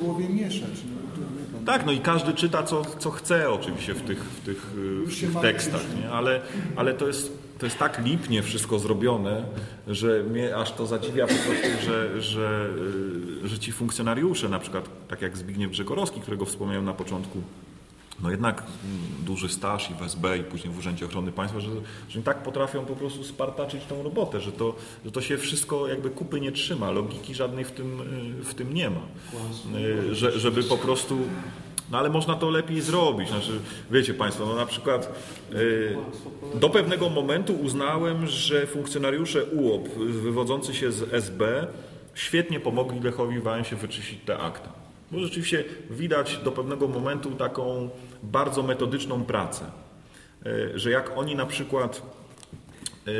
głowie mieszać. No, tak, no i każdy czyta, co, co chce oczywiście w tych, w tych, w tych tekstach, nie? Ale, ale to, jest, to jest tak lipnie wszystko zrobione, że mnie aż to zadziwia po prostu, że, że, y, że ci funkcjonariusze, na przykład tak jak Zbigniew Grzegorowski, którego wspomniałem na początku, no jednak duży staż i w SB i później w Urzędzie Ochrony Państwa, że, że tak potrafią po prostu spartaczyć tą robotę, że to, że to się wszystko jakby kupy nie trzyma, logiki żadnej w tym, w tym nie ma. Że, żeby po prostu no ale można to lepiej zrobić. Znaczy, wiecie Państwo, no na przykład do pewnego momentu uznałem, że funkcjonariusze UOP wywodzący się z SB świetnie pomogli Lechowi Wałęsie wyczyścić te akta. Bo rzeczywiście widać do pewnego momentu taką bardzo metodyczną pracę. E, że jak oni na przykład e,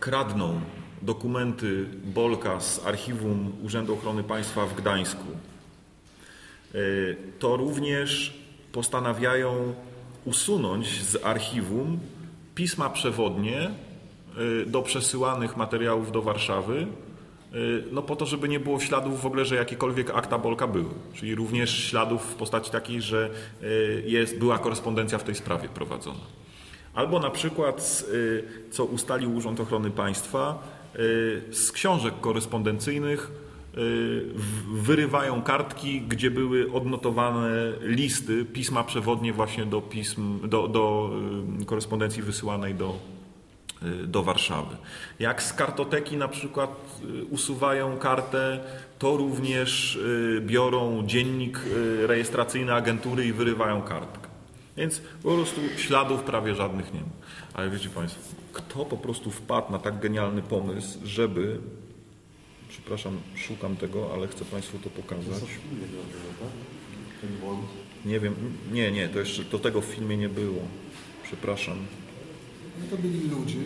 kradną dokumenty Bolka z archiwum Urzędu Ochrony Państwa w Gdańsku, e, to również postanawiają usunąć z archiwum pisma przewodnie do przesyłanych materiałów do Warszawy, no po to, żeby nie było śladów w ogóle, że jakiekolwiek akta Bolka były. Czyli również śladów w postaci takiej, że y, jest, była korespondencja w tej sprawie prowadzona. Albo na przykład, y, co ustalił Urząd Ochrony Państwa, z książek korespondencyjnych wyrywają kartki, gdzie były odnotowane listy, pisma przewodnie właśnie do, pism, do, do korespondencji wysyłanej do Y, do Warszawy. Jak z kartoteki na przykład y, usuwają kartę, to również y, biorą dziennik rejestracyjny agentury i wyrywają kartkę. Więc po prostu śladów prawie żadnych nie ma. Ale wiecie Państwo, kto po prostu wpadł na tak genialny pomysł, żeby przepraszam, szukam tego, ale chcę Państwu to pokazać. Nie wiem, nie, nie, to jeszcze to tego w filmie nie było. Przepraszam. No to byli ludzie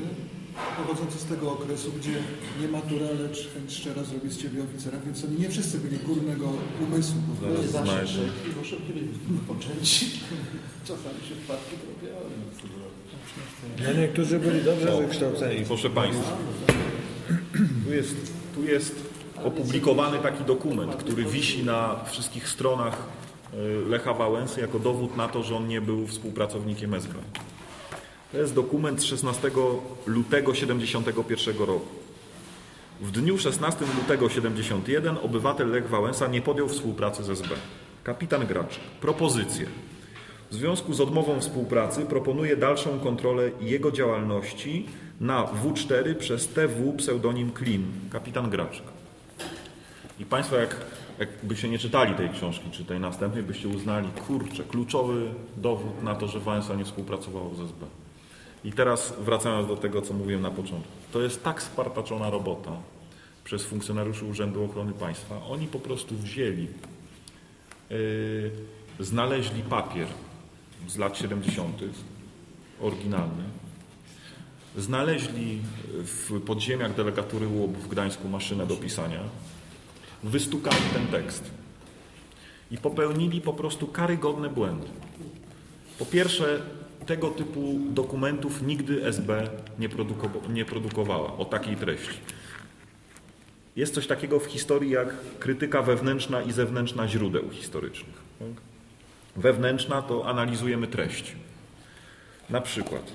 pochodzący z tego okresu, gdzie nie matura, lecz chęć szczera zrobić z ciebie oficera, więc oni nie wszyscy byli górnego umysłu. Nie zawsze poczęci. Czasami się wpadki robiały. No niektórzy byli dobrze wykształceni. Proszę Państwa, tu jest, tu jest opublikowany taki dokument, który wisi na wszystkich stronach y, Lecha Wałęsy jako dowód na to, że on nie był współpracownikiem SB. To jest dokument z 16 lutego 71 roku. W dniu 16 lutego 71 obywatel Lech Wałęsa nie podjął współpracy z SB. Kapitan Gracz. Propozycje. W związku z odmową współpracy proponuje dalszą kontrolę jego działalności na W4 przez TW pseudonim Klin. Kapitan Graczek. I Państwo jak, jakbyście nie czytali tej książki, czy tej następnej, byście uznali, kurczę, kluczowy dowód na to, że Wałęsa nie współpracował z SB. I teraz wracając do tego, co mówiłem na początku. To jest tak spartaczona robota przez funkcjonariuszy Urzędu Ochrony Państwa. Oni po prostu wzięli, yy, znaleźli papier z lat 70., oryginalny, znaleźli w podziemiach delegatury łob w Gdańsku maszynę do pisania, wystukali ten tekst i popełnili po prostu karygodne błędy. Po pierwsze, tego typu dokumentów nigdy SB nie, nie produkowała o takiej treści. Jest coś takiego w historii jak krytyka wewnętrzna i zewnętrzna źródeł historycznych. Tak? Wewnętrzna to analizujemy treść. Na przykład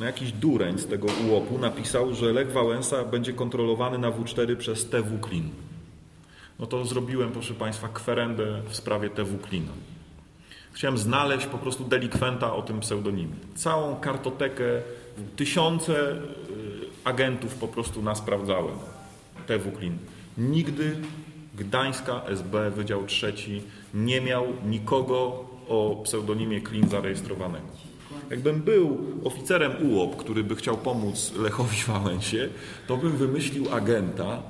no jakiś dureń z tego ułopu napisał, że Lech Wałęsa będzie kontrolowany na W4 przez TW Klin. No to zrobiłem, proszę Państwa, kwerendę w sprawie TW Klina. Chciałem znaleźć po prostu delikwenta o tym pseudonimie. Całą kartotekę, tysiące y, agentów po prostu nasprawdzałem. TW Klin. Nigdy Gdańska SB, Wydział Trzeci nie miał nikogo o pseudonimie Klin zarejestrowanego. Jakbym był oficerem UOP, który by chciał pomóc Lechowi Wałęsie, to bym wymyślił agenta,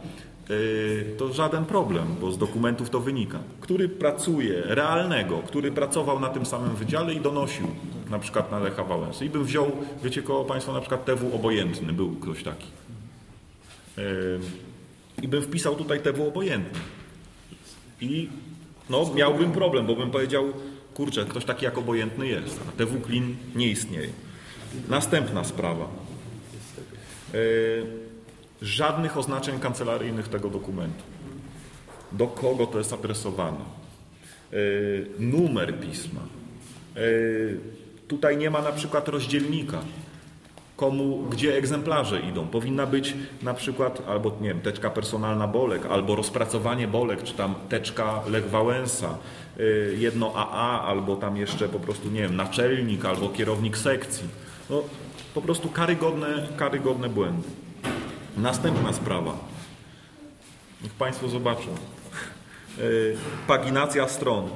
to żaden problem, bo z dokumentów to wynika, który pracuje, realnego, który pracował na tym samym wydziale i donosił na przykład na Lecha Wałęsy. I bym wziął, wiecie koło Państwa, na przykład TW obojętny, był ktoś taki. Y, I bym wpisał tutaj TW obojętny. I no, miałbym problem, bo bym powiedział, kurczę, ktoś taki jak obojętny jest, a TW Klin nie istnieje. Następna sprawa. Yy, żadnych oznaczeń kancelaryjnych tego dokumentu. do kogo to jest adresowane, y, numer pisma. Y, Tutaj nie ma na przykład rozdzielnika, komu, gdzie egzemplarze idą. Powinna być na przykład albo nie wiem, teczka personalna Bolek, albo rozpracowanie Bolek, czy tam teczka Lech Wałęsa, y, jedno AA, albo tam jeszcze po prostu, nie wiem, naczelnik, albo kierownik sekcji. No, po prostu karygodne, karygodne błędy. Następna sprawa. Niech Państwo zobaczą. Y, Paginacja stron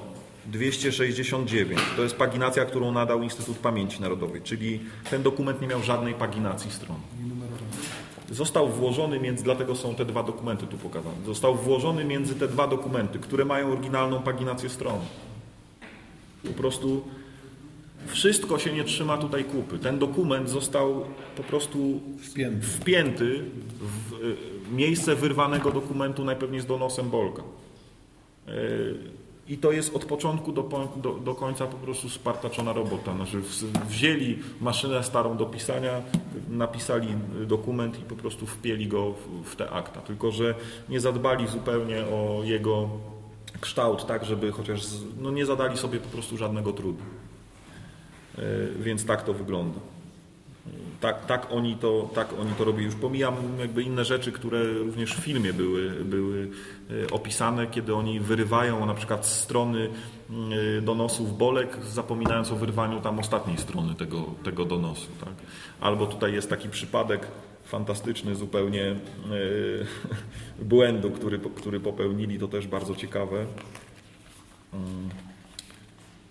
269. To jest paginacja, którą nadał Instytut Pamięci Narodowej, czyli ten dokument nie miał żadnej paginacji stron. Został włożony między, dlatego są te dwa dokumenty tu pokazane. Został włożony między te dwa dokumenty, które mają oryginalną paginację stron. Po prostu wszystko się nie trzyma tutaj kupy. Ten dokument został po prostu Wpięty. wpięty w y, miejsce wyrwanego dokumentu najpewniej z donosem Bolka. Y, I to jest od początku do, do, do końca po prostu spartaczona robota. Znaczy wzięli maszynę starą do pisania, napisali dokument i po prostu wpięli go w, w te akta. Tylko, że nie zadbali zupełnie o jego kształt, tak żeby chociaż no nie zadali sobie po prostu żadnego trudu. Y, Więc tak to wygląda. Tak, tak, oni to, tak oni to robili. Już pomijam jakby inne rzeczy, które również w filmie były, były e, opisane, kiedy oni wyrywają na przykład strony e, donosów Bolek, zapominając o wyrwaniu tam ostatniej strony tego, tego donosu. Tak? Albo tutaj jest taki przypadek fantastyczny zupełnie e, błędu, który, który popełnili, to też bardzo ciekawe. Mm.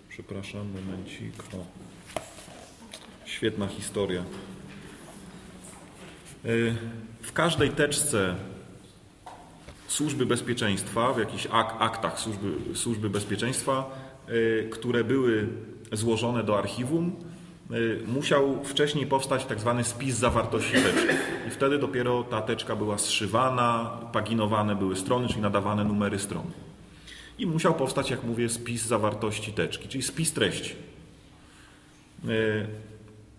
Przepraszam, momencik. O. Świetna historia. Y, W każdej teczce służby bezpieczeństwa, w jakichś ak- aktach służby, służby bezpieczeństwa, y, które były złożone do archiwum, y, musiał wcześniej powstać tak zwany spis zawartości teczki. I wtedy dopiero ta teczka była zszywana, paginowane były strony, czyli nadawane numery stron. I musiał powstać, jak mówię, spis zawartości teczki, czyli spis treści.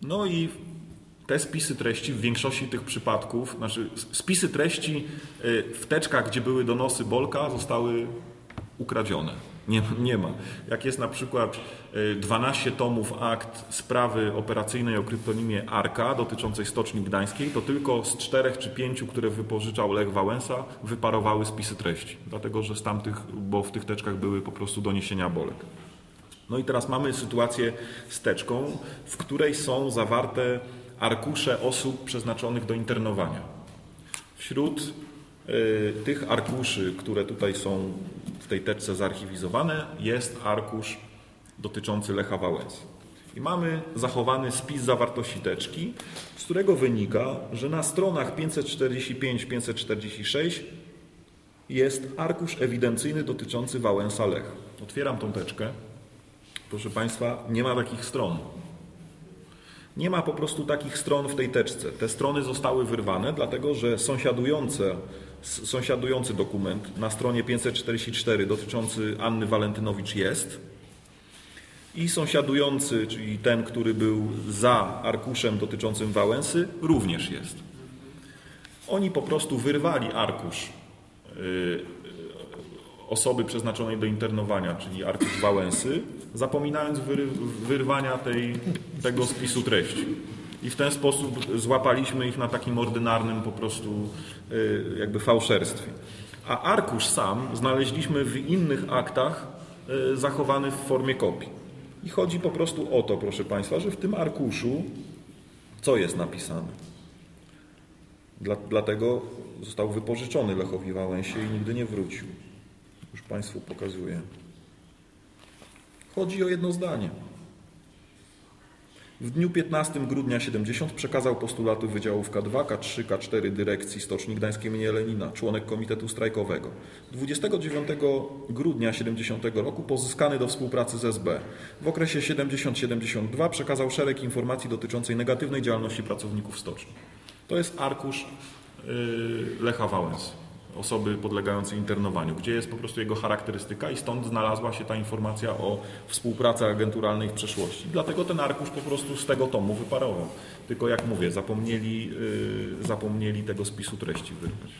Y, No i te spisy treści w większości tych przypadków, znaczy spisy treści y, w teczkach, gdzie były donosy Bolka, zostały ukradzione. Nie, nie ma. Jak jest na przykład y, 12 tomów akt sprawy operacyjnej o kryptonimie Arka dotyczącej Stoczni Gdańskiej, to tylko z czterech czy pięciu, które wypożyczał Lech Wałęsa, wyparowały spisy treści. Dlatego, że z tamtych, bo w tych teczkach były po prostu doniesienia Bolek. No i teraz mamy sytuację z teczką, w której są zawarte arkusze osób przeznaczonych do internowania. Wśród y, tych arkuszy, które tutaj są w tej teczce zarchiwizowane, jest arkusz dotyczący Lecha Wałęsy. I mamy zachowany spis zawartości teczki, z którego wynika, że na stronach 545-546 jest arkusz ewidencyjny dotyczący Wałęsa Lech. Otwieram tą teczkę. Proszę Państwa, nie ma takich stron. Nie ma po prostu takich stron w tej teczce. Te strony zostały wyrwane, dlatego że sąsiadujące, sąsiadujący dokument na stronie 544 dotyczący Anny Walentynowicz jest i sąsiadujący, czyli ten, który był za arkuszem dotyczącym Wałęsy, również jest. Oni po prostu wyrwali arkusz y, osoby przeznaczonej do internowania, czyli arkusz Wałęsy, zapominając wyry, wyrwania tej, tego spisu treści. I w ten sposób złapaliśmy ich na takim ordynarnym po prostu y, jakby fałszerstwie. A arkusz sam znaleźliśmy w innych aktach y, zachowany w formie kopii. I chodzi po prostu o to, proszę Państwa, że w tym arkuszu co jest napisane? Dla, dlatego został wypożyczony Lechowi Wałęsie i nigdy nie wrócił. Już Państwu pokazuję. Chodzi o jedno zdanie. W dniu 15 grudnia 70 przekazał postulaty Wydziałów K2, K3, K4 Dyrekcji Stoczni Gdańskiej im. Lenina, członek Komitetu Strajkowego. 29 grudnia 70 roku pozyskany do współpracy z SB. W okresie 70-72 przekazał szereg informacji dotyczącej negatywnej działalności pracowników stoczni. To jest arkusz yy, Lecha Wałęsy, osoby podlegającej internowaniu, gdzie jest po prostu jego charakterystyka i stąd znalazła się ta informacja o współpracy agenturalnej w przeszłości. Dlatego ten arkusz po prostu z tego tomu wyparował. Tylko jak mówię, zapomnieli, yy, zapomnieli tego spisu treści wyrwać.